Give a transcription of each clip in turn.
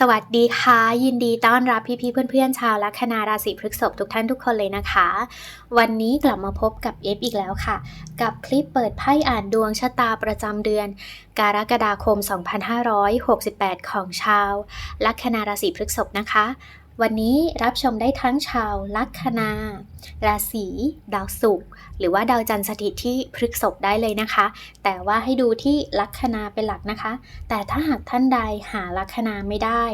สวัสดีค่ะ ยินดีต้อนรับพี่ๆเพื่อนๆ ชาวลัคนาราศีพฤษภทุกท่านทุกคนเลยนะคะ วันนี้กลับมาพบกับเอฟอีกแล้วค่ะ กับคลิปเปิดไพ่อ่านดวงชะตาประจำเดือน กรกฎาคม 2568 ของชาวลัคนาราศีพฤษภนะคะ วันนี้รับชมได้ทั้งชาวลัคนา ราศีดาวศุกร์หรือว่าดาวจันทร์สถิตที่พฤกษภได้เลยนะคะ แต่ว่าให้ดูที่ลัคนาเป็นหลักนะคะ แต่ถ้าหากท่านใดหาลัคนาไม่ได้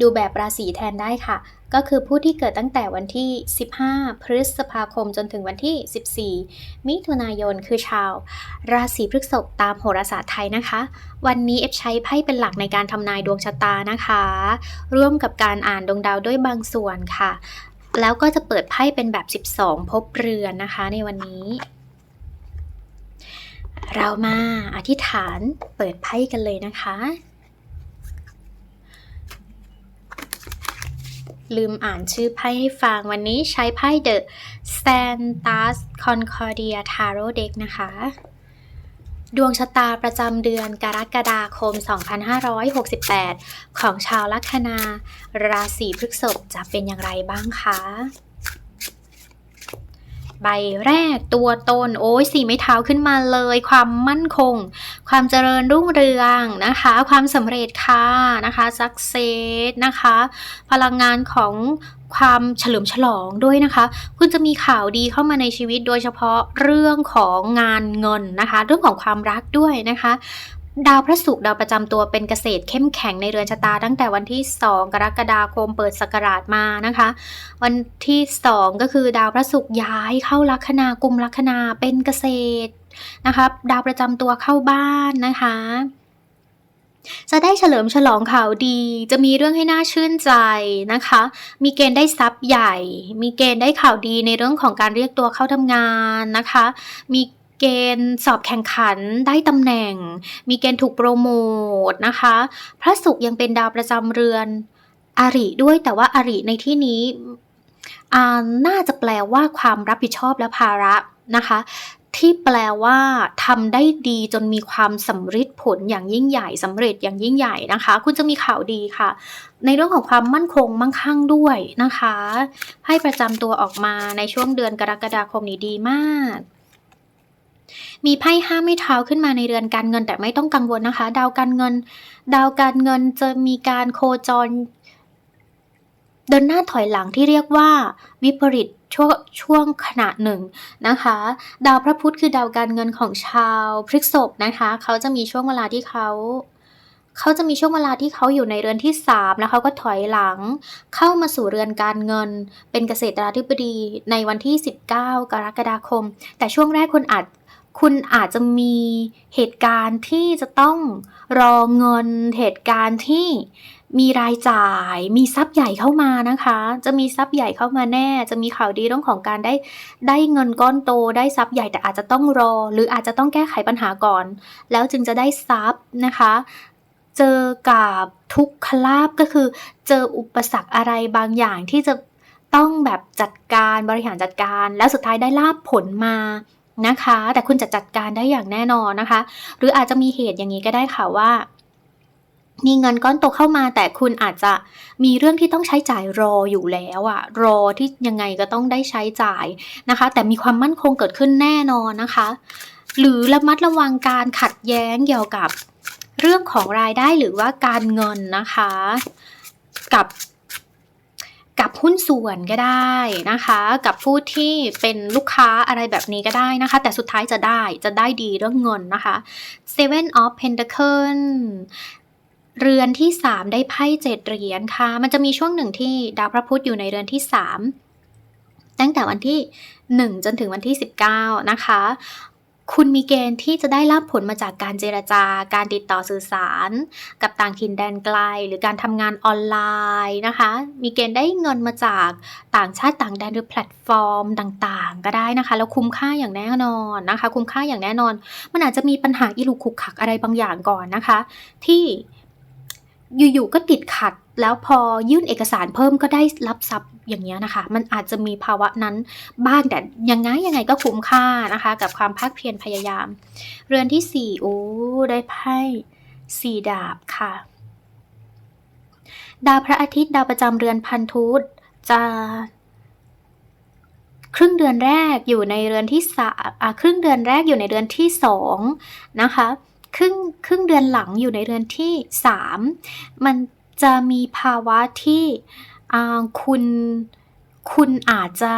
ดูแบบราศีแทนได้ค่ะก็คือผู้ที่เกิดตั้งแต่วันที่ 15 พฤษภาคมจนถึงวันที่ 14 มิถุนายนคือชาว ราศีพฤษภตามโหราศาสตร์ไทยนะคะ วันนี้เอฟใช้ไพ่เป็นหลักในการทำนายดวงชะตานะคะ ร่วมกับการอ่านดวงดาวด้วยบางส่วนค่ะ แล้วก็จะเปิดไพ่เป็นแบบ 12 พบเรือนนะคะในวันนี้ เรามาอธิษฐานเปิดไพ่กันเลยนะคะ ลืมอ่านชื่อไพ่ให้ฟังวันนี้ใช้ไพ่ The Santas Concordia Tarot Deck นะคะ ดวงชะตาประจำเดือนกรกฎาคม 2568 ของชาวลัคนา ราศีพฤษภจะเป็นอย่างไรบ้างคะ ใบแรก ตัวตน โอ้ยสีไม้เท้าขึ้นมาเลย ความมั่นคง ความเจริญรุ่งเรืองนะคะ ความสำเร็จค่ะนะคะ success นะคะ พลังงานของความเฉลิมฉลองด้วยนะคะ คุณจะมีข่าวดีเข้ามาในชีวิตโดยเฉพาะเรื่องของงานเงินนะคะ เรื่องของความรักด้วยนะคะ ดาวพระศุกร์ดาวประจำตัวเป็นเกษตรเข้มแข็งในเรือนชะตา ตั้งแต่วันที่ 2 กรกฎาคมเปิดสกราชมานะคะ วันที่ 2 ก็คือดาวพระศุกร์ย้ายเข้าลัคนากุมลัคนาเป็นเกษตรนะคะดาวประจำตัวเข้าบ้านนะคะจะได้เฉลิมฉลองข่าวดี จะมีเรื่องให้น่าชื่นใจนะคะ มีเกณฑ์ได้ทรัพย์ใหญ่ มีเกณฑ์ได้ข่าวดีในเรื่องของการเรียกตัวเข้าทำงานนะคะ มี เกณฑ์สอบแข่งขันได้ตำแหน่ง มีเกณฑ์ถูกโปรโมทนะคะ พระศุกร์ยังเป็นดาวประจำเรือนอาริด้วยแต่ว่าอาริในที่นี้น่าจะแปลว่าความรับผิดชอบและภาระนะคะ ที่แปลว่าทำได้ดีจนมีความสำเร็จผลอย่างยิ่งใหญ่สำเร็จอย่างยิ่งใหญ่นะคะ คุณจะมีข่าวดีค่ะ ในเรื่องของความมั่นคงมั่งคั่งด้วยนะคะให้ประจำตัวออกมาในช่วงเดือนกรกฎาคมนี้ดีมาก มีไพ่ห้าไม่เท้าขึ้นมาในเรือนการเงินแต่ไม่ต้องกังวลนะคะ ดาวการเงิน ดาวการเงินจะมีการโคจร เดินหน้าถอยหลังที่เรียกว่าวิปริตช่วงช่วงขณะหนึ่งนะคะ ดาวพระพุธคือดาวการเงินของชาวพฤษภนะคะ เขาจะมีช่วงเวลาที่เขาเขาจะมีช่วงเวลาที่เขาอยู่ในเรือนที่ 3 แล้วเขาก็ถอยหลัง เข้ามาสู่เรือนการเงิน เป็นเกษตราธิบดีในวันที่ 19 กรกฎาคม แต่ช่วงแรกคุณอาจ คุณอาจจะมีเหตุการณ์ที่จะต้องรอเงิน เหตุการณ์ที่มีรายจ่าย มีทรัพย์ใหญ่เข้ามานะคะ จะมีทรัพย์ใหญ่เข้ามาแน่ จะมีข่าวดีเรื่องของการได้ได้เงินก้อนโต ได้ทรัพย์ใหญ่แต่อาจจะต้องรอ หรืออาจจะต้องแก้ไขปัญหาก่อน แล้วจึงจะได้ทรัพย์นะคะ เจอกับทุกขลาบก็คือ เจออุปสรรคอะไรบางอย่างที่จะต้องแบบจัดการบริหารจัดการ แล้วสุดท้ายได้ลาบผลมา นะคะ แต่คุณจะจัดการได้อย่างแน่นอนนะคะ หรืออาจจะมีเหตุอย่างนี้ก็ได้ค่ะว่า มีเงินก้อนโตเข้ามา แต่คุณอาจจะมีเรื่องที่ต้องใช้จ่ายรออยู่แล้วอะรอที่ยังไงก็ต้องได้ใช้จ่ายนะคะ แต่มีความมั่นคงเกิดขึ้นแน่นอนนะคะ หรือระมัดระวังการขัดแย้งเกี่ยวกับเรื่องของรายได้หรือว่าการเงินนะคะ กับ กับหุ้นส่วนก็ได้นะคะ กับผู้ที่เป็นลูกค้าอะไรแบบนี้ก็ได้นะคะ แต่สุดท้ายจะได้จะได้ดีเรื่องเงินนะคะ Seven of Pentacles เรือนที่ 3 ได้ไพ่เจ็ดเหรียญค่ะ มันจะมีช่วงหนึ่งที่ดาวพระพุธอยู่ในเรือนที่ 3 ตั้งแต่วันที่ 1 จนถึงวันที่ 19 นะคะ คุณมีเกณฑ์ที่จะได้รับผลมาจากการเจรจาการติดต่อสื่อสาร กับต่างถิ่นแดนไกล หรือการทำงานออนไลน์นะคะ มีเกณฑ์ได้เงินมาจากต่างชาติต่างแดนหรือแพลตฟอร์มต่างๆ ก็ได้นะคะ แล้วคุ้มค่าอย่างแน่นอนนะคะ คุ้มค่าอย่างแน่นอน มันอาจจะมีปัญหาอิรุขุกขักอะไรบางอย่างก่อนนะคะ ที่อยู่ๆก็ติดขัด แล้วพอยื่นเอกสารเพิ่มก็ได้รับทรัพย์อย่างเงี้ยนะคะ มันอาจจะมีภาวะนั้นบ้างแต่ยังไงยังไงก็คุ้มค่านะคะ กับความภาคเพียรพยายาม เรือนที่สี่โอ้ได้ไพ่สี่ดาบค่ะ ดาวพระอาทิตย์ดาวประจำเรือนพันธุตจะครึ่งเดือนแรกอยู่ในเรือนที่สามอะครึ่งเดือนแรกอยู่ในเรือนที่สองนะคะ ครึ่งครึ่งเดือนหลังอยู่ในเรือนที่สามมัน จะมีภาวะที่คุณคุณอาจจะ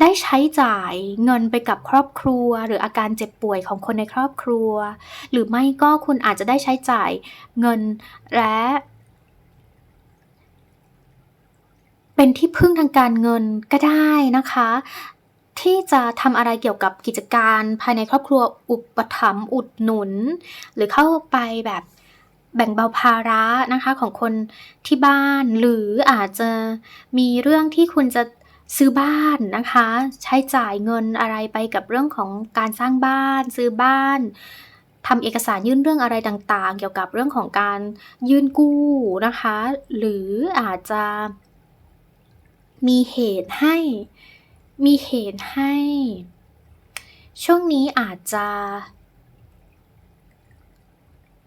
ได้ใช้จ่ายเงินไปกับครอบครัว หรืออาการเจ็บป่วยของคนในครอบครัว หรือไม่ก็คุณอาจจะได้ใช้จ่ายเงินและเป็นที่พึ่งทางการเงินก็ได้นะคะ ที่จะทำอะไรเกี่ยวกับกิจการภายในครอบครัวอุปถัมภ์อุดหนุน หรือเข้าไปแบบ แบ่งเบาภาระนะคะของคนที่บ้าน หรืออาจจะมีเรื่องที่คุณจะซื้อบ้านนะคะ ใช้จ่ายเงินอะไรไปกับเรื่องของการสร้างบ้าน ซื้อบ้านทำเอกสารยื่นเรื่องอะไรต่างๆ เกี่ยวกับเรื่องของการยื่นกู้นะคะ หรืออาจจะมีเหตุให้ มีเหตุให้ ช่วงนี้อาจจะ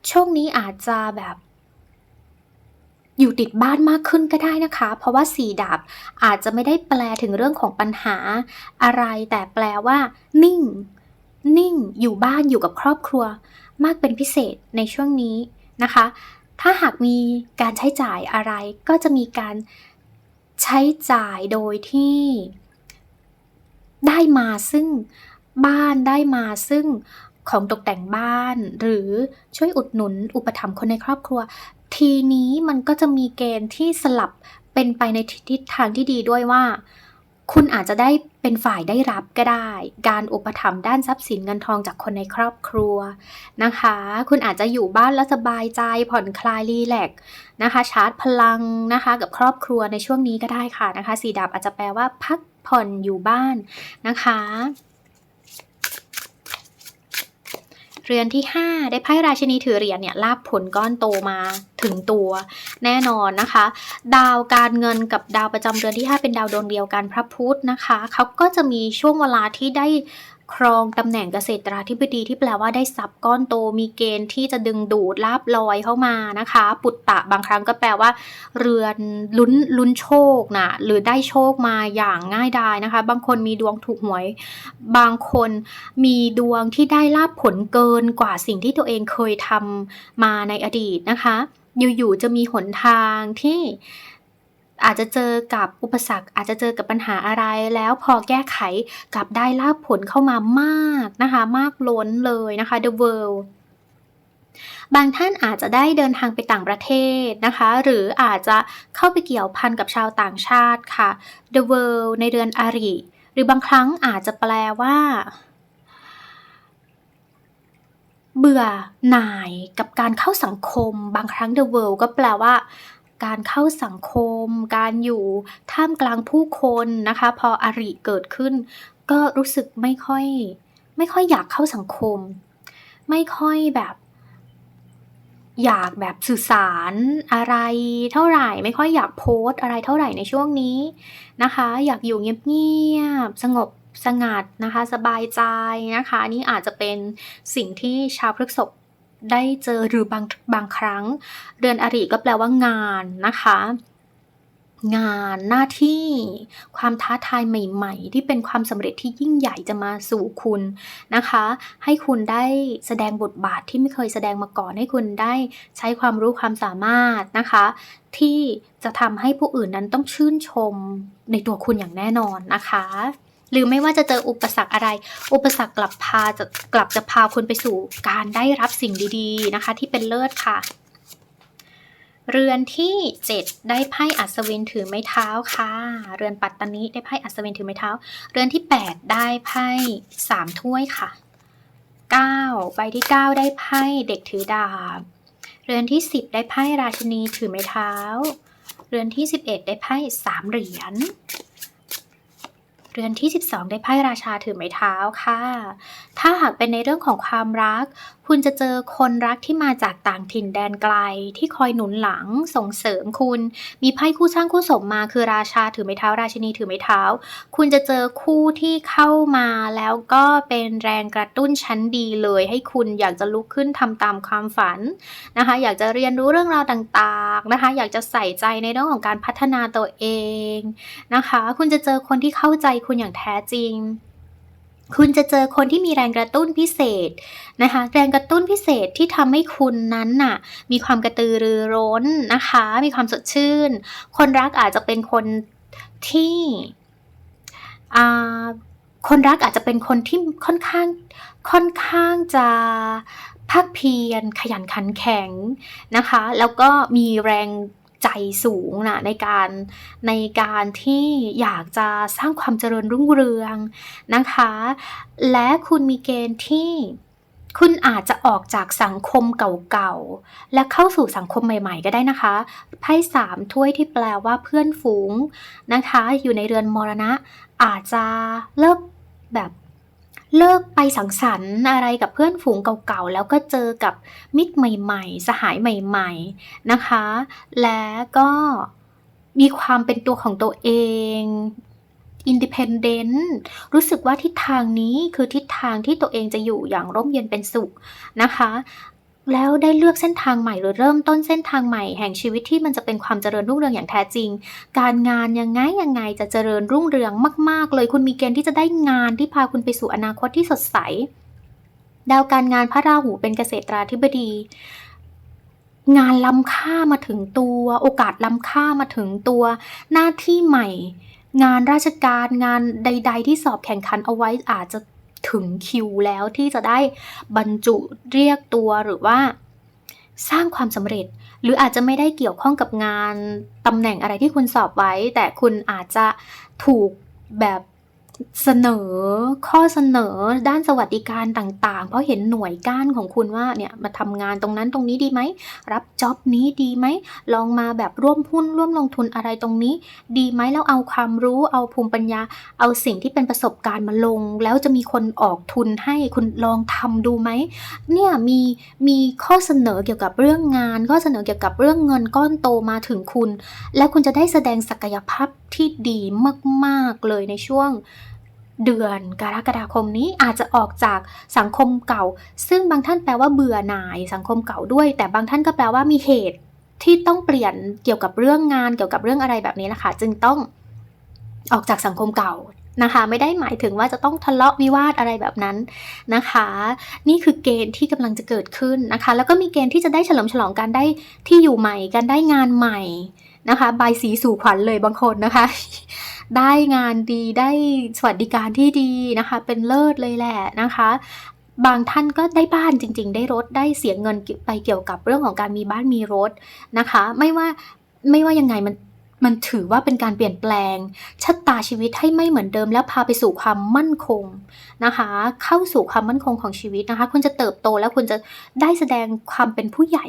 ช่วงนี้อาจจะแบบ อยู่ติดบ้านมากขึ้นก็ได้นะคะ เพราะว่าสี่ดาบอาจจะไม่ได้แปลถึงเรื่องของปัญหาอะไร แต่แปลว่า นิ่ง นิ่ง อยู่บ้านอยู่กับครอบครัว มากเป็นพิเศษในช่วงนี้นะคะ ถ้าหากมีการใช้จ่ายอะไร ก็จะมีการใช้จ่ายโดยที่ ได้มาซึ่งบ้านได้มาซึ่ง ของตกแต่งบ้าน หรือช่วยอุดหนุนอุปถัมภ์คนในครอบครัว ทีนี้มันก็จะมีเกณฑ์ที่สลับเป็นไปในทิศทางที่ดีด้วยว่า คุณอาจจะได้เป็นฝ่ายได้รับก็ได้ การอุปถัมภ์ด้านทรัพย์สินเงินทองจากคนในครอบครัวนะคะ คุณอาจจะอยู่บ้านแล้วสบายใจผ่อนคลายรีแลกนะคะ ชาร์จพลังนะคะ กับครอบครัวในช่วงนี้ก็ได้ค่ะนะคะ สีดาบอาจจะแปลว่าพักผ่อนอยู่บ้านนะคะ เรือนที่ 5 ได้ไพ่ราชินีถือเหรียญเนี่ยลาบผลก้อนโตมาถึงตัวแน่นอนนะคะ ดาวการเงินกับดาวประจำเรือนที่ 5 เป็นดาวดวงเดียวกันพระพุธนะคะเขาก็จะมีช่วงเวลาที่ได้ครองตำแหน่งเกษตราธิบดีที่แปลว่าได้ทรัพย์ก้อนโตมีเกณฑ์ที่จะดึงดูดลาบลอยเข้ามานะคะ ปุตตะบางครั้งก็แปลว่า เรือนลุ้นลุ้นโชคนะหรือได้โชคมาอย่างง่ายดายนะคะ บางคนมีดวงถูกหวย บางคนมีดวงที่ได้ลาบผลเกินกว่าสิ่งที่ตัวเองเคยทำมาในอดีตนะคะ อยู่ๆจะมีหนทางที่อาจจะเจอกับอุปสรรค อาจจะเจอกับปัญหาอะไรแล้วพอแก้ไขกลับได้ลาบผลเข้ามามากนะคะ มากล้นเลยนะคะ The World บางท่านอาจจะได้เดินทางไปต่างประเทศนะคะ หรืออาจจะเข้าไปเกี่ยวพันกับชาวต่างชาติค่ะ The World ในเดือนอาริ หรือบางครั้งอาจจะแปลว่า เบื่อหน่ายกับการเข้าสังคม บางครั้ง The World ก็แปลว่า การเข้าสังคม การอยู่ท่ามกลางผู้คนนะคะ พออาริเกิดขึ้น ก็รู้สึกไม่ค่อย ไม่ค่อยอยากเข้าสังคม ไม่ค่อยแบบ อยากแบบสื่อสารอะไรเท่าไหร่ ไม่ค่อยอยากโพสต์อะไรเท่าไหร่ในช่วงนี้นะคะ อยากอยู่เงียบๆสงบ สงัดนะคะ สบายใจนะคะนี่อาจจะเป็นสิ่งที่ชาวพฤกษภได้เจอหรือบางบางครั้งเดือนอริก็แปลว่างานนะคะ งานหน้าที่ความท้าทายใหม่ๆ ที่เป็นความสำเร็จที่ยิ่งใหญ่จะมาสู่คุณนะคะ ให้คุณได้แสดงบทบาทที่ไม่เคยแสดงมาก่อนให้คุณได้ใช้ความรู้ความสามารถนะคะ ที่จะทำให้ผู้อื่นนั้นต้องชื่นชมในตัวคุณอย่างแน่นอนนะคะ หรือไม่ว่าจะเจออุปสรรคอะไร อุปสรรคกลับพาจะกลับจะพาคุณไปสู่การได้รับสิ่งดีๆนะคะ ที่เป็นเลิศค่ะ เรือนที่ 7 ได้ไพ่อัศวินถือไม้เท้าค่ะ เรือนปัตตานีได้ไพ่อัศวินถือไม้เท้า เรือนที่ 8 ได้ไพ่สามถ้วยค่ะ 9 ใบที่ 9 ได้ไพ่เด็กถือดาบ เรือนที่ 10 ได้ไพ่ราชินีถือไม้เท้า เรือนที่ 11 ได้ไพ่สามเหรียญ เรือนที่ 12 ได้ไพ่ราชาถือไม้เท้าค่ะ ถ้าหากเป็นในเรื่องของความรัก คุณจะเจอคนรักที่มาจากต่างถิ่นแดนไกล ที่คอยหนุนหลังส่งเสริมคุณ มีไพ่คู่สร้างคู่สมมาคือราชาถือไม้เท้า ราชินีถือไม้เท้า คุณจะเจอคู่ที่เข้ามาแล้วก็เป็นแรงกระตุ้นชั้นดีเลย ให้คุณอยากจะลุกขึ้นทำตามความฝันนะคะ อยากจะเรียนรู้เรื่องราวต่างๆนะคะ อยากจะใส่ใจในเรื่องของการพัฒนาตัวเองนะคะ คุณจะเจอคนที่เข้าใจคุณอย่างแท้จริง คุณจะเจอคนที่มีแรงกระตุ้นพิเศษนะคะ แรงกระตุ้นพิเศษที่ทำให้คุณนั้นน่ะ มีความกระตือรือร้นนะคะ มีความสดชื่น คนรักอาจจะเป็นคนที่อ่าคนรักอาจจะเป็นคนที่ค่อนข้างค่อนข้างจะภาคเพียรขยันขันแข็งนะคะ แล้วก็มีแรง ใจสูงนะในการในการที่อยากจะสร้างความเจริญรุ่งเรืองนะคะ และคุณมีเกณฑ์ที่คุณอาจจะออกจากสังคมเก่าๆ และเข้าสู่สังคมใหม่ๆ ก็ได้นะคะ ไพ่สามถ้วยที่แปลว่าเพื่อนฝูงนะคะ อยู่ในเรือนมรณะ อาจจะเลิกแบบ เลิกไปสังสรรค์อะไรกับเพื่อนฝูงเก่าๆ แล้วก็เจอกับมิตรใหม่ๆ สหายใหม่ๆนะคะ และก็มีความเป็นตัวของตัวเองอินดิเพนเดนต์รู้สึกว่าทิศทางนี้คือทิศทางที่ตัวเองจะอยู่อย่างร่มเย็นเป็นสุขนะคะ แล้วได้เลือกเส้นทางใหม่หรือเริ่มต้นเส้นทางใหม่แห่งชีวิตที่มันจะเป็นความเจริญรุ่งเรืองอย่างแท้จริง การงานยังไงยังไงจะเจริญรุ่งเรืองมาก ๆ เลยคุณมีเกณฑ์ที่จะได้งานที่พาคุณไปสู่อนาคตที่สดใส ดาวการงานพระราหูเป็นเกษตราธิบดี งานล้ำค่ามาถึงตัว โอกาสล้ำค่ามาถึงตัว หน้าที่ใหม่ งานราชการงานใด ๆ ที่สอบแข่งขันเอาไว้อาจจะ ถึงคิวแล้วที่จะได้บรรจุเรียกตัวหรือว่าสร้างความสำเร็จ หรืออาจจะไม่ได้เกี่ยวข้องกับงานตำแหน่งอะไรที่คุณสอบไว้ แต่คุณอาจจะถูกแบบ เสนอข้อเสนอด้านสวัสดิการต่าง ๆ เพราะเห็นหน่วยก้านของคุณว่าเนี่ยมาทำงานตรงนั้นตรงนี้ดีไหม รับจ็อบนี้ดีไหม ลองมาแบบร่วมหุ้นร่วมลงทุนอะไรตรงนี้ ดีไหมแล้วเอาความรู้เอาภูมิปัญญา เอาสิ่งที่เป็นประสบการณ์มาลง แล้วจะมีคนออกทุนให้คุณลองทำดูไหมเนี่ยมีมีข้อเสนอเกี่ยวกับเรื่องงาน ข้อเสนอเกี่ยวกับเรื่องเงินก้อนโตมาถึงคุณ แล้วคุณจะได้แสดงศักยภาพที่ดีมาก ๆเลยในช่วง เดือนกรกฎาคมนี้อาจจะออกจากสังคมเก่า ซึ่งบางท่านแปลว่าเบื่อหน่ายสังคมเก่าด้วย แต่บางท่านก็แปลว่ามีเหตุที่ต้องเปลี่ยนเกี่ยวกับเรื่องงานเกี่ยวกับเรื่องอะไรแบบนี้นะคะจึงต้องออกจากสังคมเก่านะคะ ไม่ได้หมายถึงว่าจะต้องทะเลาะวิวาทอะไรแบบนั้นนะคะ นี่คือเกณฑ์ที่กำลังจะเกิดขึ้นนะคะ แล้วก็มีเกณฑ์ที่จะได้เฉลิมฉลองการได้ที่อยู่ใหม่ การได้งานใหม่ นะคะใบสีสู่ขวัญเลยบางคนนะคะ ได้งานดีได้สวัสดิการที่ดีนะคะ เป็นเลิศเลยแหละนะคะบางท่านก็ได้บ้านจริง ๆ ได้รถได้เสียเงินไปเกี่ยวกับเรื่องของการมีบ้านมีรถนะคะ ไม่ว่าไม่ว่ายังไงมัน มันถือว่าเป็นการเปลี่ยนแปลงชะตาชีวิตให้ไม่เหมือนเดิม แล้วพาไปสู่ความมั่นคงนะคะ เข้าสู่ความมั่นคงของชีวิตนะคะ คุณจะเติบโตแล้วคุณจะได้แสดงความเป็นผู้ใหญ่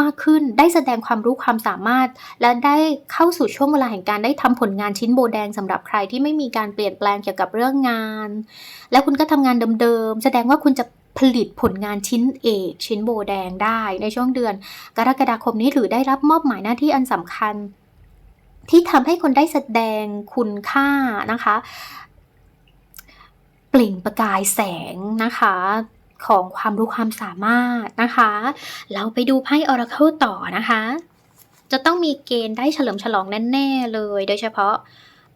มากขึ้น ได้แสดงความรู้ความสามารถ และได้เข้าสู่ช่วงเวลาแห่งการได้ทำผลงานชิ้นโบแดงสำหรับใครที่ไม่มีการเปลี่ยนแปลงเกี่ยวกับเรื่องงาน แล้วคุณก็ทำงานเดิมๆแสดงว่าคุณจะผลิตผลงานชิ้นเอกชิ้นโบแดงได้ในช่วงเดือน กรกฎาคมนี้หรือได้รับมอบหมายหน้าที่อันสำคัญ ที่ทำให้คนได้แสดงคุณค่านะคะ เปล่งประกายแสงนะคะของความรู้ความสามารถนะคะ เราไปดูไพ่ Oracle ต่อนะคะ จะต้องมีเกณฑ์ได้เฉลิมฉลองแน่ๆเลย โดยเฉพาะ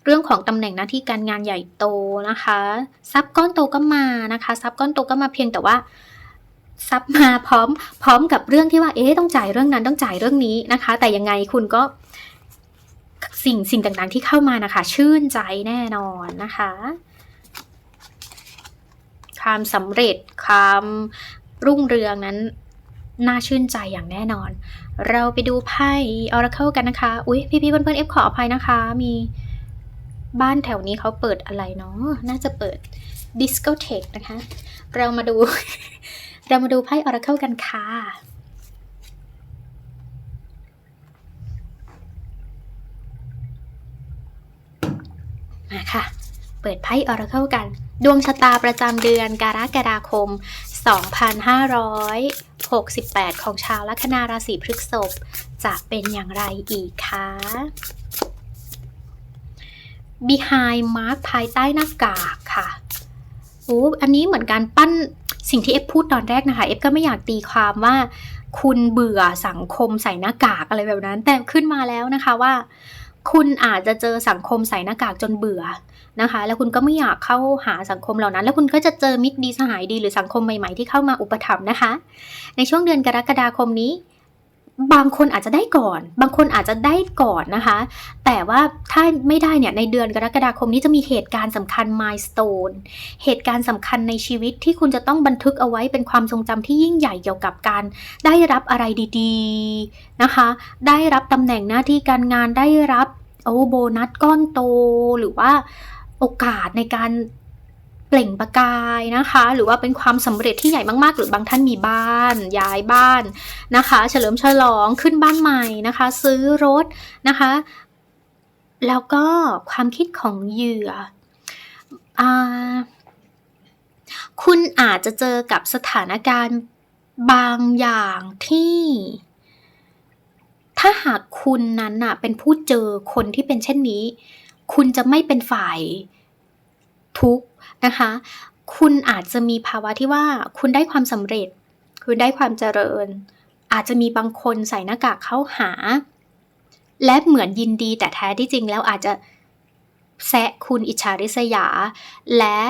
เรื่องของตำแหน่งหน้าที่การงานใหญ่โตนะคะทรัพย์ก้อนโตก็มานะคะทรัพย์ก้อนโตก็มาเพียงแต่ว่าทรัพย์มาพร้อมพร้อมกับเรื่องที่ว่าเอ๊ะต้องจ่ายเรื่องนั้นต้องจ่ายเรื่องนี้นะคะ แต่ยังไงคุณก็ สิ่งสิ่งต่างๆที่เข้ามานะคะ ชื่นใจแน่นอนนะคะความสำเร็จความรุ่งเรืองนั้นน่าชื่นใจอย่างแน่นอน เราไปดูไพ่ Oracle กันนะคะ อุ๊ย พี่ๆเพื่อนๆเอฟขออภัยนะคะ มีบ้านแถวนี้เขาเปิดอะไรเนาะน่าจะเปิด Discotheque นะคะ เรามาดู เรามาดูไพ่ Oracle กันค่ะ ค่ะ เปิดไพ่ Oracle กัน ดวงชะตาประจำเดือนกรกฎาคม 2568 ของชาวลัคนาราศีพฤษภจะเป็นอย่างไรอีกคะ Behind Mark ภายใต้หน้ากากค่ะโอ้อันนี้เหมือนการปั้นสิ่งที่เอฟพูดตอนแรกนะคะเอฟก็ไม่อยากตีความว่า คุณเบื่อสังคมใส่หน้ากากอะไรแบบนั้น แต่ขึ้นมาแล้วนะคะว่า คุณอาจจะเจอสังคมใส่หน้ากากจนเบื่อนะคะ แล้วคุณก็ไม่อยากเข้าหาสังคมเหล่านั้น แล้วคุณก็จะเจอมิตรดีสหายดีหรือสังคมใหม่ๆที่เข้ามาอุปถัมภ์นะคะ ในช่วงเดือนกรกฎาคมนี้ บางคนอาจจะได้ก่อน บางคนอาจจะได้ก่อนนะคะ แต่ว่าถ้าไม่ได้เนี่ยในเดือนกรกฎาคมนี้จะมีเหตุการณ์สำคัญมายส t ตนเหตุการณ์สำคัญในชีวิตที่คุณจะต้องบันทึกเอาไว้เป็นความทรงจำที่ยิ่งใหญ่เกี่ยวกับการได้รับอะไรดีๆนะคะ ได้รับตำแหน่งหน้าที่การงานได้รับโอ้โบนัสก้อนโตหรือว่าโอกาสในการ ปล่งประกายนะคะ หรือว่าเป็นความสำเร็จที่ใหญ่มากๆ หรือบางท่านมีบ้าน ย้ายบ้านนะคะ เฉลิมฉลองขึ้นบ้านใหม่นะคะ ซื้อรถนะคะ แล้วก็ความคิดของเหยื่ออคุณอาจจะเจอกับสถานการณ์บางอย่างที่ ถ้าหากคุณนั้นน่ะเป็นผู้เจอคนที่เป็นเช่นนี้ คุณจะไม่เป็นฝ่ายทุกข์ นะคะ คุณอาจจะมีภาวะที่ว่าคุณได้ความสำเร็จ คุณได้ความเจริญ อาจจะมีบางคนใส่หน้ากากเข้าหา และเหมือนยินดีแต่แท้ที่จริงแล้วอาจจะแซะคุณอิจฉาริษยา และ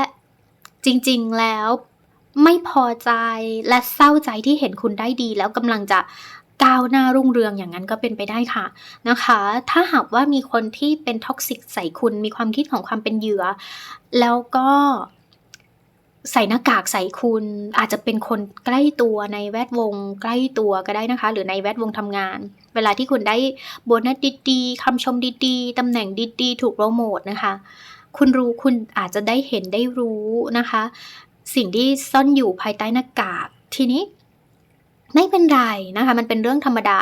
จริงๆแล้วไม่พอใจและเศร้าใจที่เห็นคุณได้ดี แล้วกำลังจะ ก้าวหน้ารุ่งเรืองอย่างนั้นก็เป็นไปได้ค่ะนะคะ ถ้าหากว่ามีคนที่เป็นท็อกซิกใส่คุณมีความคิดของความเป็นเหยื่อ แล้วก็ใส่หน้ากากใส่คุณอาจจะเป็นคนใกล้ตัวในแวดวง ใกล้ตัวก็ได้นะคะ หรือในแวดวงทำงาน เวลาที่คุณได้โบนัสดีๆคำชมดีๆตำแหน่งดีๆ ถูกโปรโมทนะคะ คุณรู้คุณอาจจะได้เห็นได้รู้นะคะ สิ่งที่ซ่อนอยู่ภายใต้หน้ากากทีนี้ ไม่เป็นไรนะคะ มันเป็นเรื่องธรรมดา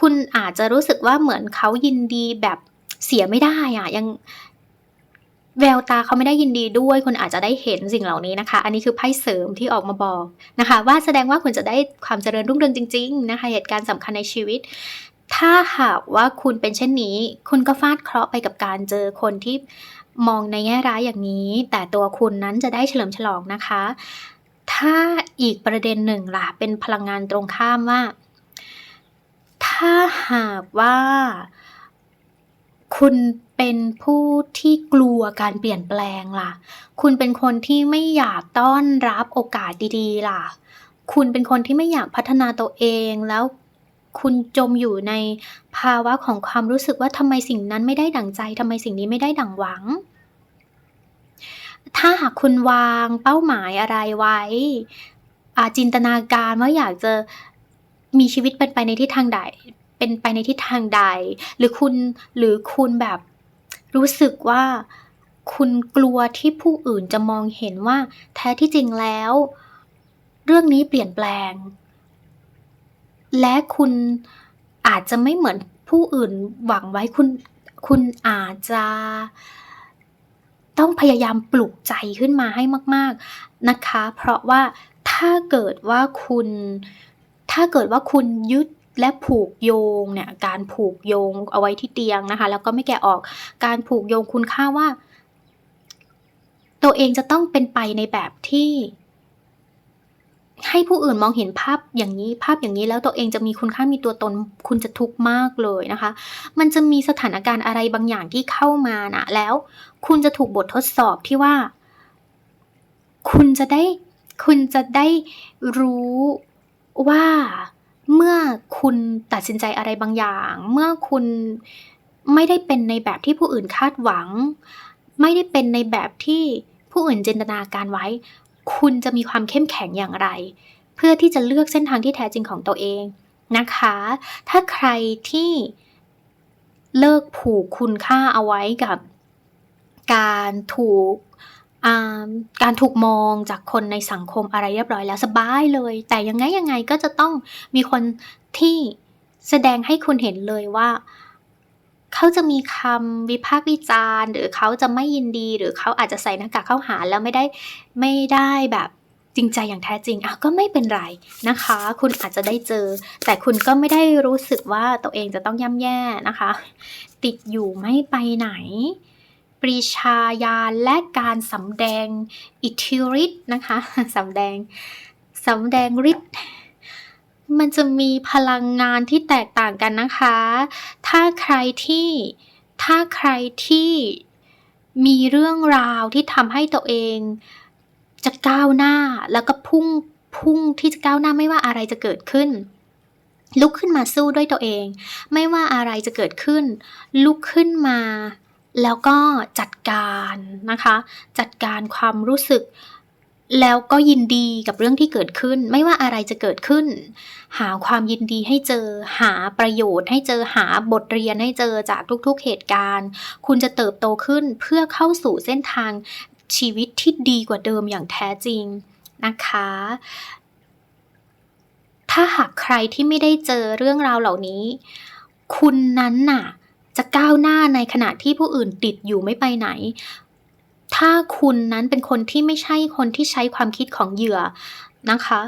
คุณอาจจะรู้สึกว่าเหมือนเขายินดีแบบเสียไม่ได้อะยังแววตาเขาไม่ได้ยินดีด้วย คุณอาจจะได้เห็นสิ่งเหล่านี้นะคะ อันนี้คือไพ่เสริมที่ออกมาบอกนะคะ ว่าแสดงว่าคุณจะได้ความเจริญรุ่งเรืองจริง ๆ นะคะ เหตุการณ์สำคัญในชีวิต ถ้าหากว่าคุณเป็นเช่นนี้ คุณก็ฟาดเคราะห์ไปกับการเจอคนที่มองในแง่ร้ายอย่างนี้ แต่ตัวคุณนั้นจะได้เฉลิมฉลองนะคะ ถ้าอีกประเด็นหนึ่งล่ะ เป็นพลังงานตรงข้ามว่า ถ้าหากว่าคุณเป็นผู้ที่กลัวการเปลี่ยนแปลงล่ะ คุณเป็นคนที่ไม่อยากต้อนรับโอกาสดีๆ ล่ะ คุณเป็นคนที่ไม่อยากพัฒนาตัวเองแล้วคุณจมอยู่ในภาวะของความรู้สึกว่าทำไมสิ่งนั้นไม่ได้ดั่งใจทำไมสิ่งนี้ไม่ได้ดั่งหวัง ถ้าหากคุณวางเป้าหมายอะไรไว้ จินตนาการว่าอยากจะมีชีวิตเป็นไปในทิศทางใด เป็นไปในทิศทางใด หรือคุณหรือคุณแบบรู้สึกว่าคุณกลัวที่ผู้อื่นจะมองเห็นว่า แท้ที่จริงแล้ว เรื่องนี้เปลี่ยนแปลง และคุณอาจจะไม่เหมือนผู้อื่นหวังไว้คุณ คุณอาจจะ ต้องพยายามปลุกใจขึ้นมาให้มาก ๆนะคะ เพราะว่าถ้าเกิดว่าคุณ ถ้าเกิดว่าคุณยึดและผูกโยงเนี่ยการผูกโยงเอาไว้ที่เตียงนะคะ แล้วก็ไม่แกะออกการผูกโยงคุณค่าว่า ตัวเองจะต้องเป็นไปในแบบที่ ให้ผู้อื่นมองเห็นภาพอย่างนี้ภาพอย่างนี้แล้วตัวเองจะมีคุณค่ามีตัวตน คุณจะทุกข์มากเลยนะคะ มันจะมีสถานการณ์อะไรบางอย่างที่เข้ามานะแล้วคุณจะถูกบททดสอบที่ว่า คุณจะได้ คุณจะได้รู้ว่าเมื่อคุณตัดสินใจอะไรบางอย่าง เมื่อคุณไม่ได้เป็นในแบบที่ผู้อื่นคาดหวัง ไม่ได้เป็นในแบบที่ผู้อื่นจินตนาการไว้ คุณจะมีความเข้มแข็งอย่างไร เพื่อที่จะเลือกเส้นทางที่แท้จริงของตัวเองนะคะ ถ้าใครที่เลิกผูกคุณค่าเอาไว้กับการถูกการถูกมองจากคนในสังคมอะไรเรียบร้อยแล้วสบายเลย แต่ยังไงยังไงก็จะต้องมีคนที่แสดงให้คุณเห็นเลยว่า เขาจะมีคำวิพากษ์วิจารณ์ หรือเขาจะไม่ยินดี หรือเขาอาจจะใส่หน้ากากเข้าหาแล้วไม่ได้ไม่ได้แบบจริงใจอย่างแท้จริงอะก็ไม่เป็นไรนะคะ คุณอาจจะได้เจอ แต่คุณก็ไม่ได้รู้สึกว่าตัวเองจะต้องย่ำแย่นะคะ ติดอยู่ไม่ไปไหน ปรีชาญาณและการสำแดงอิทธิฤทธิ์นะคะสำแดงสำแดงฤทธิ์ มันจะมีพลังงานที่แตกต่างกันนะคะ ถ้าใครที่ถ้าใครที่มีเรื่องราวที่ทำให้ตัวเอง จะก้าวหน้าแล้วก็พุ่งพุ่งที่จะก้าวหน้าไม่ว่าอะไรจะเกิดขึ้น ลุกขึ้นมาสู้ด้วยตัวเอง ไม่ว่าอะไรจะเกิดขึ้น ลุกขึ้นมา แล้วก็จัดการนะคะ จัดการความรู้สึก แล้วก็ยินดีกับเรื่องที่เกิดขึ้น ไม่ว่าอะไรจะเกิดขึ้น หาความยินดีให้เจอ หาประโยชน์ให้เจอหาบทเรียนให้เจอจากทุกๆเหตุการณ์ คุณจะเติบโตขึ้นเพื่อเข้าสู่เส้นทางชีวิตที่ดีกว่าเดิมอย่างแท้จริงนะคะ ถ้าหากใครที่ไม่ได้เจอเรื่องราวเหล่านี้ คุณนั้นน่ะ จะก้าวหน้าในขณะที่ผู้อื่นติดอยู่ไม่ไปไหน ถ้าคุณนั้นเป็นคนที่ไม่ใช่คนที่ใช้ความคิดของเหยื่อนะคะ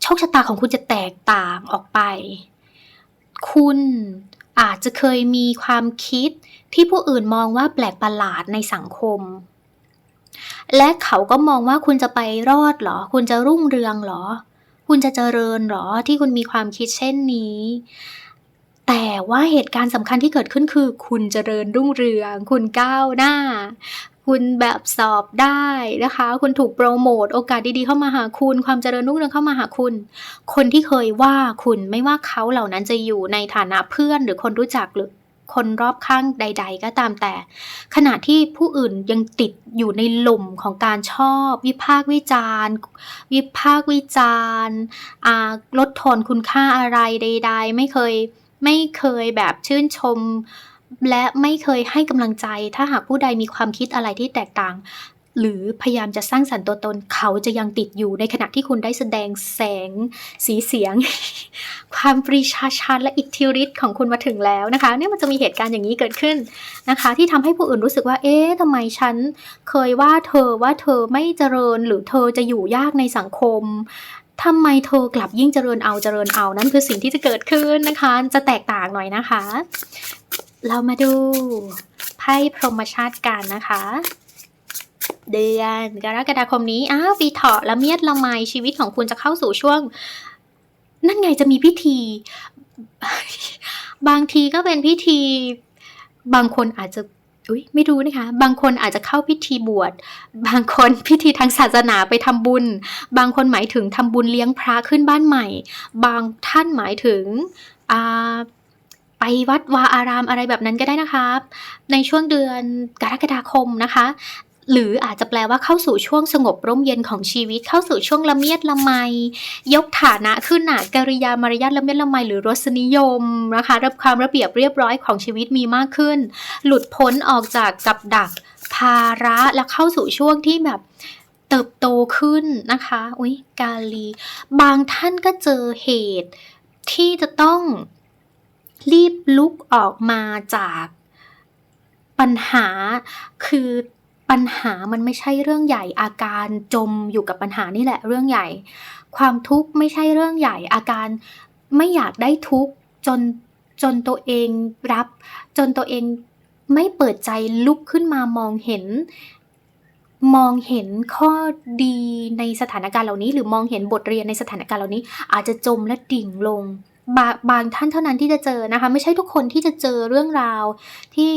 โชคชะตาของคุณจะแตกต่างออกไป คุณอาจจะเคยมีความคิดที่ผู้อื่นมองว่าแปลกประหลาดในสังคม และเขาก็มองว่าคุณจะไปรอดเหรอ คุณจะรุ่งเรืองเหรอ คุณจะเจริญเหรอที่คุณมีความคิดเช่นนี้ แต่ว่าเหตุการณ์สำคัญที่เกิดขึ้นคือ คุณเจริญรุ่งเรือง คุณก้าวหน้า คุณแบบสอบได้นะคะ คุณถูกโปรโมทโอกาสดีๆเข้ามาหาคุณ ความเจริญรุ่งเรืองเข้ามาหาคุณ คนที่เคยว่าคุณไม่ว่าเขาเหล่านั้นจะอยู่ในฐานะเพื่อนหรือคนรู้จักหรือคนรอบข้างใด ๆ ก็ตามแต่ ขณะที่ผู้อื่นยังติดอยู่ในหล่มของการชอบ วิพากวิจารณ์ วิพากวิจารณ์ลดทอนคุณค่าอะไรใด ๆ ไม่เคย ไม่เคยแบบชื่นชม และไม่เคยให้กำลังใจ ถ้าหากผู้ใดมีความคิดอะไรที่แตกต่าง หรือพยายามจะสร้างสรรค์ตัวตน เขาจะยังติดอยู่ในขณะที่คุณได้แสดงแสงสีเสียง ความปรีชาชาญและอิทธิฤทธิ์ของคุณมาถึงแล้วนะคะเนี่ยมันจะมีเหตุการณ์อย่างนี้เกิดขึ้นนะคะ ที่ทำให้ผู้อื่นรู้สึกว่า เอ๊ะทำไมฉัน เคยว่าเธอว่าเธอไม่เจริญหรือเธอจะอยู่ยากในสังคม ทำไมเธอกลับยิ่งเจริญเอาเจริญเอานั่นคือสิ่งที่จะเกิดขึ้นนะคะ จะแตกต่างหน่อยนะคะ เรามาดูไพ่พรหมชาติกันนะคะ เดือนกรกฎาคมนี้อ้าวปีเถาะละเมียดละไมชีวิตของคุณจะเข้าสู่ช่วง นั่นไงจะมีพิธี บางทีก็เป็นพิธี บางคนอาจจะ อุ้ยไม่รู้นะคะ บางคนอาจจะเข้าพิธีบวช บางคนพิธีทางศาสนาไปทำบุญ บางคนหมายถึงทำบุญเลี้ยงพระขึ้นบ้านใหม่ บางท่านหมายถึงไปวัดวาอารามอะไรแบบนั้นก็ได้นะครับ ในช่วงเดือนกรกฎาคมนะคะ หรืออาจจะแปลว่าเข้าสู่ช่วงสงบร่มเย็นของชีวิตเข้าสู่ช่วงละเมียดละไม ยกฐานะขึ้นน่ะกริยามารยาทละเมียดละไมหรือรสนิยมนะคะรับความระเบียบเรียบร้อยของชีวิตมีมากขึ้น หลุดพ้นออกจากกับดักภาระและเข้าสู่ช่วงที่แบบเติบโตขึ้นนะคะ อุ้ยกาลี บางท่านก็เจอเหตุ ที่จะต้องรีบลุกออกมาจากปัญหาคือ ปัญหามันไม่ใช่เรื่องใหญ่อาการจมอยู่กับปัญหานี่แหละเรื่องใหญ่ ความทุกข์ไม่ใช่เรื่องใหญ่อาการไม่อยากได้ทุกข์จนจนตัวเองรับ จนตัวเองไม่เปิดใจลุกขึ้นมามองเห็น มองเห็นข้อดีในสถานการณ์เหล่านี้ หรือมองเห็นบทเรียนในสถานการณ์เหล่านี้ อาจจะจมและดิ่งลงบาบางท่านเท่านั้นที่จะเจอนะคะ ไม่ใช่ทุกคนที่จะเจอเรื่องราวที่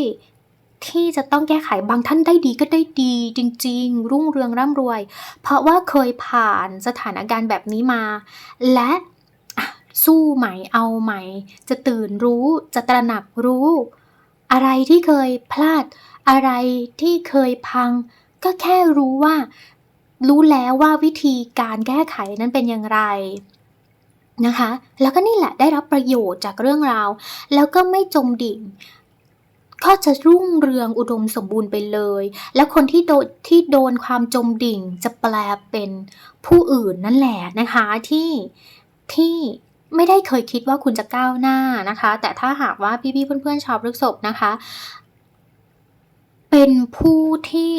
ที่จะต้องแก้ไขบางท่านได้ดีก็ได้ดีจริง ๆ รุ่งเรืองร่ำรวย เพราะว่าเคยผ่านสถานการณ์แบบนี้มา และสู้ใหม่เอาใหม่ จะตื่นรู้จะตระหนักรู้ อะไรที่เคยพลาด อะไรที่เคยพัง ก็แค่รู้ว่า รู้แล้วว่าวิธีการแก้ไขนั้นเป็นอย่างไรนะคะ แล้วก็นี่แหละได้รับประโยชน์จากเรื่องราว แล้วก็ไม่จมดิ่ง ก็จะรุ่งเรืองอุดมสมบูรณ์ไปเลย แล้วคนที่โดนที่โดนความจมดิ่งจะแปลเป็นผู้อื่นนั่นแหละนะคะที่ที่ไม่ได้เคยคิดว่าคุณจะก้าวหน้านะคะ แต่ถ้าหากว่าพี่ๆเพื่อนๆชาวพฤษภนะคะ เป็นผู้ที่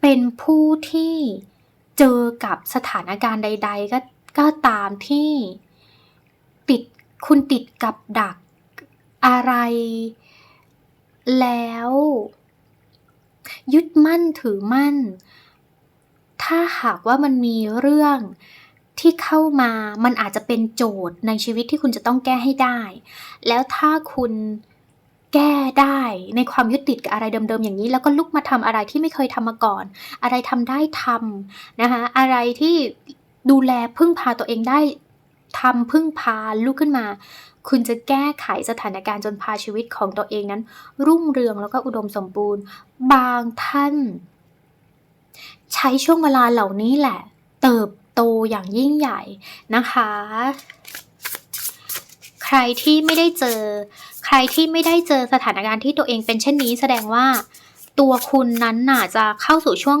เป็นผู้ที่เจอกับสถานการณ์ใด ๆ ก็ก็ตามที่ติดคุณติดกับดัก อะไร แล้ว ยึดมั่นถือมั่น ถ้าหากว่ามันมีเรื่องที่เข้ามามันอาจจะเป็นโจทย์ในชีวิตที่คุณจะต้องแก้ให้ได้ แล้วถ้าคุณแก้ได้ในความยึดติดกับอะไรเดิมๆอย่างนี้ แล้วก็ลุกมาทำอะไรที่ไม่เคยทำมาก่อน อะไรทำได้ทำนะคะอะไรที่ดูแลพึ่งพาตัวเองได้ทำพึ่งพาลุกขึ้นมา คุณจะแก้ไขสถานการณ์จนพาชีวิตของตัวเองนั้น รุ่งเรืองแล้วก็อุดมสมบูรณ์ บางท่าน ใช้ช่วงเวลาเหล่านี้แหละ เติบโตอย่างยิ่งใหญ่นะคะ ใครที่ไม่ได้เจอ ใครที่ไม่ได้เจอสถานการณ์ที่ตัวเองเป็นเช่นนี้ แสดงว่าตัวคุณนั้นน่ะจะเข้าสู่ช่วง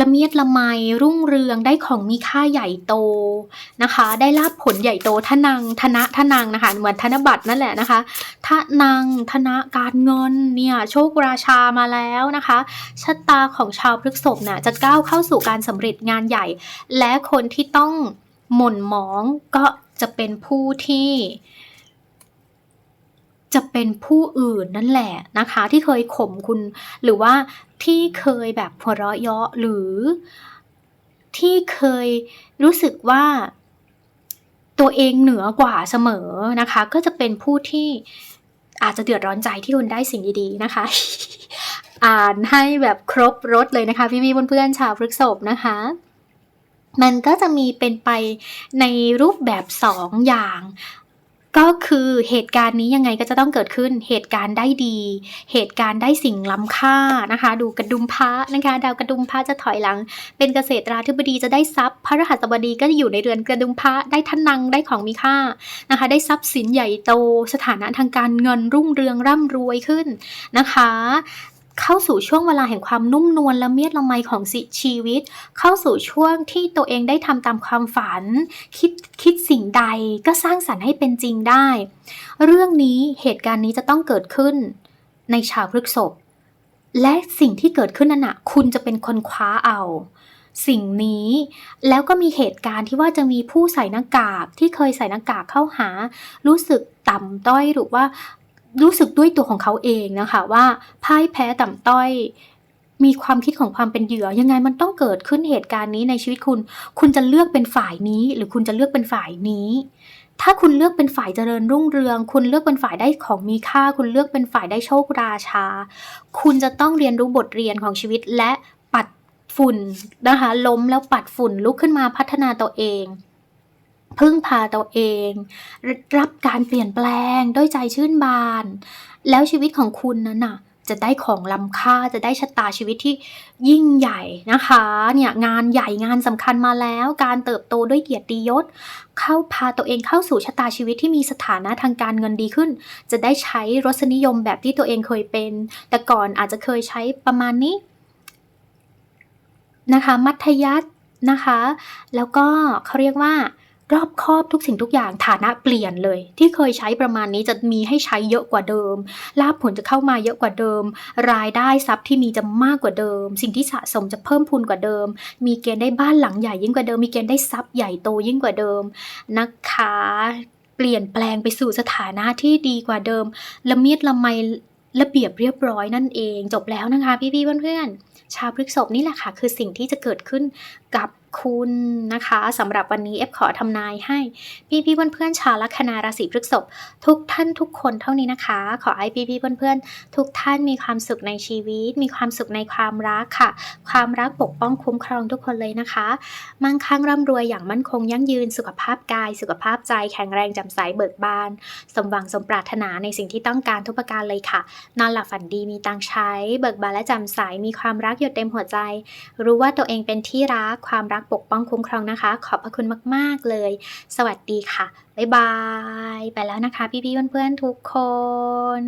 ละเมียดละไมรุ่งเรืองได้ของมีค่าใหญ่โตนะคะ ได้รับผลใหญ่โตทนังธนะทนังนะคะเหมือนธนบัตรนั่นแหละนะคะทนังธนะการเงินเนี่ยโชคราชามาแล้วนะคะชะตาของชาวพฤษภเนี่ยจะก้าวเข้าสู่การสำเร็จงานใหญ่ และคนที่ต้องหม่นหมองก็จะเป็นผู้ที่ จะเป็นผู้อื่นนั่นแหละนะคะ ที่เคยข่มคุณ หรือว่าที่เคยแบบหัวเราะเยาะหรือที่เคยรู้สึกว่าตัวเองเหนือกว่าเสมอนะคะ ก็จะเป็นผู้ที่อาจจะเดือดร้อนใจที่คุณได้สิ่งดีๆนะคะ อ่านให้แบบครบรถเลยนะคะ พี่ๆเพื่อนๆชาวพฤกษภนะคะ มันก็จะมีเป็นไปในรูปแบบสองอย่าง ก็คือเหตุการณ์นี้ยังไงก็จะต้องเกิดขึ้นเหตุการณ์ได้ดี เหตุการณ์ได้สิ่งล้ำค่านะคะ ดูกระดุมพระนะคะ ดาวกระดุมพระจะถอยหลัง เป็นเกษตราธิบดีจะได้ทรัพย์ พระรหัสบดีก็จะอยู่ในเรือนกระดุมพระได้ทันนังได้ของมีค่านะคะ ได้ทรัพย์สินใหญ่โต สถานะทางการเงินรุ่งเรืองร่ำรวยขึ้นนะคะ เข้าสู่ช่วงเวลาแห่งความนุ่มนวลและเมียดละไมของสิชีวิต เข้าสู่ช่วงที่ตัวเองได้ทำตามความฝัน คิดคิดสิ่งใดก็สร้างสรรค์ให้เป็นจริงได้ เรื่องนี้เหตุการณ์นี้จะต้องเกิดขึ้นในชาวพฤกษภและสิ่งที่เกิดขึ้นนั่นนะคุณจะเป็นคนคว้าเอา สิ่งนี้แล้วก็มีเหตุการณ์ที่ว่าจะมีผู้ใส่หน้ากากที่เคยใส่หน้ากากเข้าหา รู้สึกต่ำต้อยหรือว่า รู้สึกด้วยตัวของเขาเองนะคะว่าพ่ายแพ้ต่ำต้อย มีความคิดของความเป็นเหยื่อ ยังไงมันต้องเกิดขึ้นเหตุการณ์นี้ในชีวิตคุณ คุณจะเลือกเป็นฝ่ายนี้ หรือคุณจะเลือกเป็นฝ่ายนี้ ถ้าคุณเลือกเป็นฝ่ายเจริญรุ่งเรือง คุณเลือกเป็นฝ่ายได้ของมีค่า คุณเลือกเป็นฝ่ายได้โชคราชา คุณจะต้องเรียนรู้บทเรียนของชีวิตและปัดฝุ่นนะคะล้มแล้วปัดฝุ่นลุกขึ้นมาพัฒนาตัวเอง พึ่งพาตัวเอง รับการเปลี่ยนแปลงด้วยใจชื่นบาน แล้วชีวิตของคุณนั้นน่ะ จะได้ของล้ำค่าจะได้ชะตาชีวิตที่ยิ่งใหญ่นะคะ เนี่ยงานใหญ่งานสำคัญมาแล้ว การเติบโตด้วยเกียรติยศ เข้าพาตัวเองเข้าสู่ชะตาชีวิตที่มีสถานะทางการเงินดีขึ้น จะได้ใช้รสนิยมแบบที่ตัวเองเคยเป็น แต่ก่อนอาจจะเคยใช้ประมาณนี้ นะคะ มัธยัสถ์นะคะ แล้วก็เขาเรียกว่า รอบครอบทุกสิ่งทุกอย่างฐานะเปลี่ยนเลย ที่เคยใช้ประมาณนี้จะมีให้ใช้เยอะกว่าเดิมลาภผลจะเข้ามาเยอะกว่าเดิม รายได้ทรัพย์ที่มีจะมากกว่าเดิม สิ่งที่สะสมจะเพิ่มพูนกว่าเดิม มีเกณฑ์ได้บ้านหลังใหญ่ยิ่งกว่าเดิม มีเกณฑ์ได้ทรัพย์ใหญ่โตยิ่งกว่าเดิมนะคะเปลี่ยนแปลงไปสู่สถานะที่ดีกว่าเดิมละเมียดละไมระเบียบเรียบร้อยนั่นเอง จบแล้วนะคะพี่ๆเพื่อนๆชาวพฤกษภนี่แหละค่ะ คือสิ่งที่จะเกิดขึ้นกับ คุณนะคะสำหรับวันนี้เอฟขอทำนายให้พี่พี่เพื่อนๆชาวลัคนาราศีพฤษภทุกท่านทุกคนเท่านี้นะคะ ขอให้พี่พี่เพื่อนๆทุกท่านมีความสุขในชีวิต มีความสุขในความรักค่ะ ความรักปกป้องคุ้มครองทุกคนเลยนะคะ มั่งคั่งร่ำรวยอย่างมั่นคงยั่งยืนสุขภาพกาย สุขภาพใจแข็งแรงจ่มใสเบิกบาน สมหวังสมปรารถนาในสิ่งที่ต้องการทุกประการเลยค่ะ นอนหลับฝันดีมีตังใช้ เบิกบานและจ่มใสมีความรักหยดเต็มหัวใจ รู้ว่าตัวเองเป็นที่รักความรักปกป้องคุ้มครองนะคะ ขอบพระคุณมาก ๆ เลย สวัสดีค่ะ บ๊ายบาย ไปแล้วนะคะ พี่ๆเพื่อนๆทุกคน